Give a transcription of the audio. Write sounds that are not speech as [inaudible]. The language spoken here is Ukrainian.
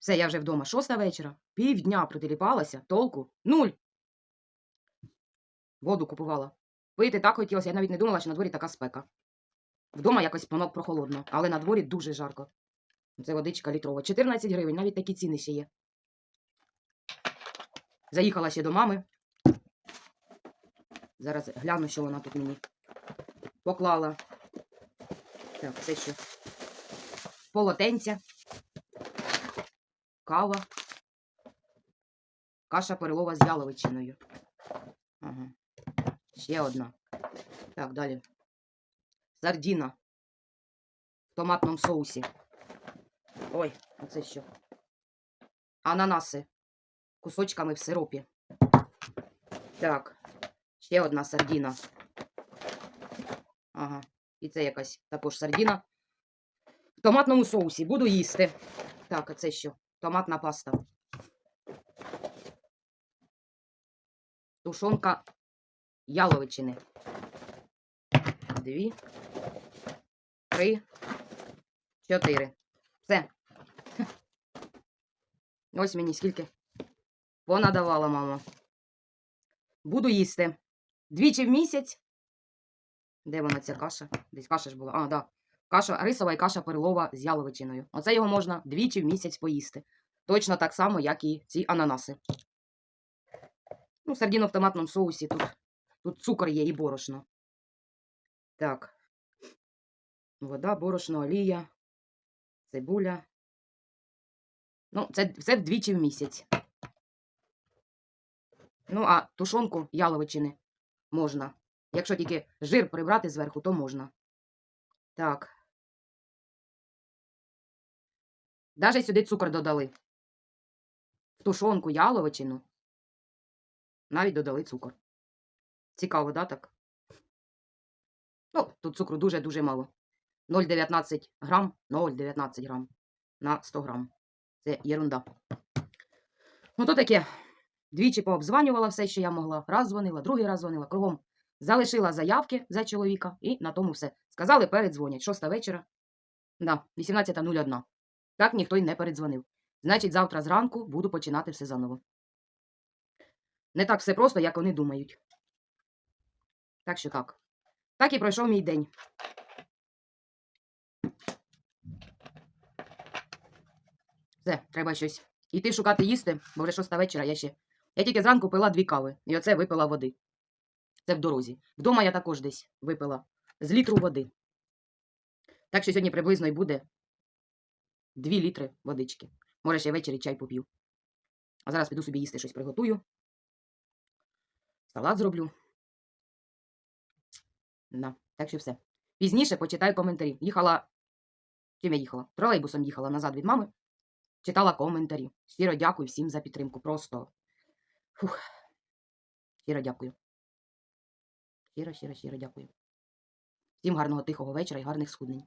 Все, я вже вдома. Шоста вечора. Півдня притиліпалася, толку нуль. Воду купувала. Пити так хотілося, я навіть не думала, що на дворі така спека. Вдома якось воно прохолодно, але на дворі дуже жарко. Це водичка літрова. 14 гривень, навіть такі ціни ще є. Заїхала ще до мами. Зараз гляну, що вона тут мені поклала. Так, це що? Полотенця. Кава. Каша перелова з яловичиною. Ага. Ще одна. Так, далі. Сардіна. В томатному соусі. Ой, оце що? Ананаси. Кусочками в сиропі. Так. Ще одна сардіна. Ага. І це якась також сардіна. В томатному соусі. Буду їсти. Так, а це що? Томатна паста. Тушонка яловичини. Дві. Три. Чотири. Все. [laughs] Ось мені скільки понадавала мама. Буду їсти. Двічі в місяць. Де вона ця каша? Десь каша ж була. А, да. Каша рисова і каша перелова з яловичиною. Оце його можна двічі в місяць поїсти. Точно так само, як і ці ананаси. Ну, сардіно в томатному соусі. Тут, тут цукор є і борошно. Так. Вода, борошно, олія, цибуля. Ну, це все вдвічі в місяць. Ну, а тушонку яловичини можна. Якщо тільки жир прибрати зверху, то можна. Так. Даже сюди цукор додали. В тушонку яловичину. Навіть додали цукор. Цікаво, да, так? Ну, тут цукру дуже-дуже мало. 0,19 грам, 0,19 грам на 100 грам. Це єрунда. Ну, то таке. Двічі пообзванювала все, що я могла. Раз дзвонила, другий раз дзвонила, кругом. Залишила заявки за чоловіка і на тому все. Сказали, передзвонять. Шоста вечора. Да, 18.01. Так ніхто й не передзвонив. Значить, завтра зранку буду починати все заново. Не так все просто, як вони думають. Так що так. Так і пройшов мій день. Все, треба щось. Іти шукати їсти, бо вже шоста вечора я ще. Я тільки зранку пила дві кави, і оце випила води. Це в дорозі. Вдома я також десь випила з літру води. Так що сьогодні приблизно і буде 2 літри водички. Може, ще ввечері чай поп'ю. А зараз піду собі їсти щось приготую. Салат зроблю. Да, так що все. Пізніше почитаю коментарі. Їхала. Чим я їхала? Тролейбусом їхала назад від мами. Читала коментарі. Щиро дякую всім за підтримку. Просто. Фух. Щиро дякую. Щиро, щиро, щиро дякую. Всім гарного тихого вечора і гарних схуднень.